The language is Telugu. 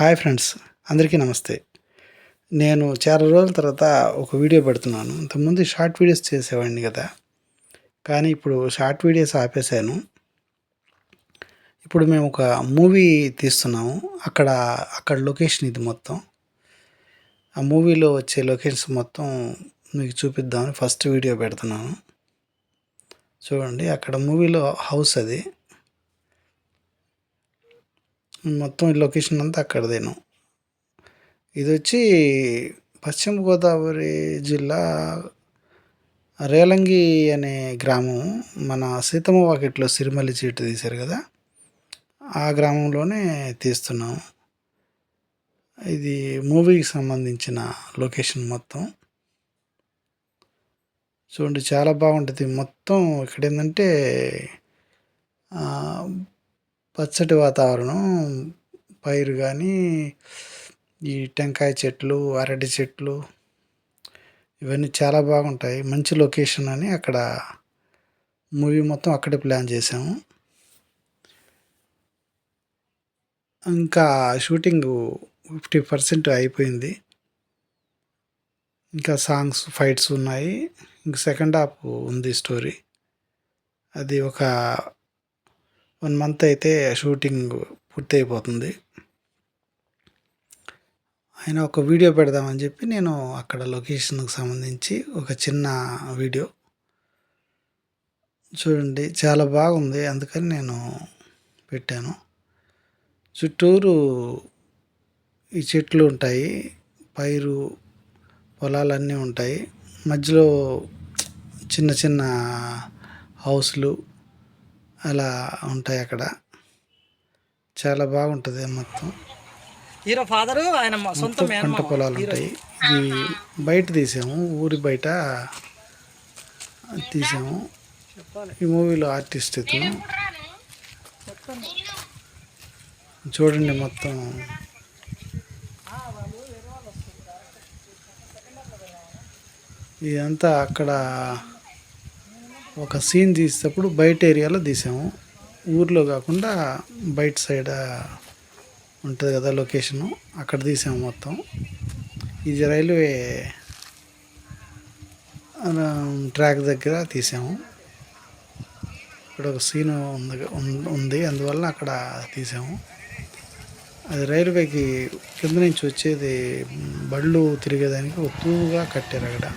హాయ్ ఫ్రెండ్స్ అందరికీ నమస్తే. నేను చాలా రోజుల తర్వాత ఒక వీడియో పెడుతున్నాను. ఇంతకుముందు షార్ట్ వీడియోస్ చేసేవాడిని కదా. కానీ ఇప్పుడు షార్ట్ వీడియోస్ ఆపేశాను. ఇప్పుడు మేము ఒక మూవీ తీస్తున్నాము. అక్కడ అక్కడ లొకేషన్ ఇది మొత్తం. ఆ మూవీలో వచ్చే లొకేషన్స్ మొత్తం మీకు చూపిద్దామని ఫస్ట్ వీడియో పెడుతున్నాను. చూడండి అక్కడ మూవీలో హౌస్ అది. మొత్తం ఈ లొకేషన్ అంతా అక్కడదేను ఇది వచ్చి పశ్చిమ గోదావరి జిల్లా రేలంగి అనే గ్రామం. మన సీతమ్మ వాకిట్లో సిరిమల్లి చీటు తీశారు కదా ఆ గ్రామంలోనే తీస్తున్నాం. ఇది మూవీకి సంబంధించిన లొకేషన్ మొత్తం. చూడండి చాలా బాగుంటుంది. మొత్తం ఇక్కడ ఏంటంటే పచ్చటి వాతావరణం పైరు కానీ ఈ టెంకాయ చెట్లు అరటి చెట్లు ఇవన్నీ చాలా బాగుంటాయి. మంచి లొకేషన్ అని అక్కడ మూవీ మొత్తం అక్కడే ప్లాన్ చేసాము ఇంకా షూటింగ్ ఫిఫ్టీ పర్సెంట్ అయిపోయింది. ఇంకా సాంగ్స్ ఫైట్స్ ఉన్నాయి. ఇంక సెకండ్ హాఫ్ ఉంది స్టోరీ. అది ఒక వన్ మంత్ అయితే షూటింగ్ పూర్తి అయిపోతుంది ఆయన ఒక వీడియో పెడదామని చెప్పి నేను అక్కడ లొకేషన్కి సంబంధించి ఒక చిన్న వీడియో చూడండి చాలా బాగుంది అందుకని నేను పెట్టాను. చుట్టూరు ఈ చెట్లు ఉంటాయి పైరు పొలాలన్నీ ఉంటాయి మధ్యలో చిన్న చిన్న హౌస్లు అలా ఉంటాయి అక్కడ. చాలా బాగుంటుంది మొత్తం. ఫాదరు ఆయన సొంత పంట పొలాలు ఉంటాయి. ఇది బయట తీసాము ఊరి బయట తీసాము. ఈ మూవీలో ఆర్టిస్ట్ ఇతను చూడండి మొత్తం. ఇదంతా అక్కడ ఒక సీన్ తీసేటప్పుడు బయట ఏరియాలో తీసాము. ఊర్లో కాకుండా బయట సైడ్ ఉంటుంది కదా లొకేషను. అక్కడ తీసాము మొత్తం. ఇది రైల్వే ట్రాక్ దగ్గర తీసాము. ఇక్కడ ఒక సీన్ ఉంది ఉంది. అందువల్ల అక్కడ తీసాము. అది రైల్వేకి కింద నుంచి వచ్చేది బళ్ళు తిరిగేదానికి ఒత్తుగా కట్టారు అక్కడ.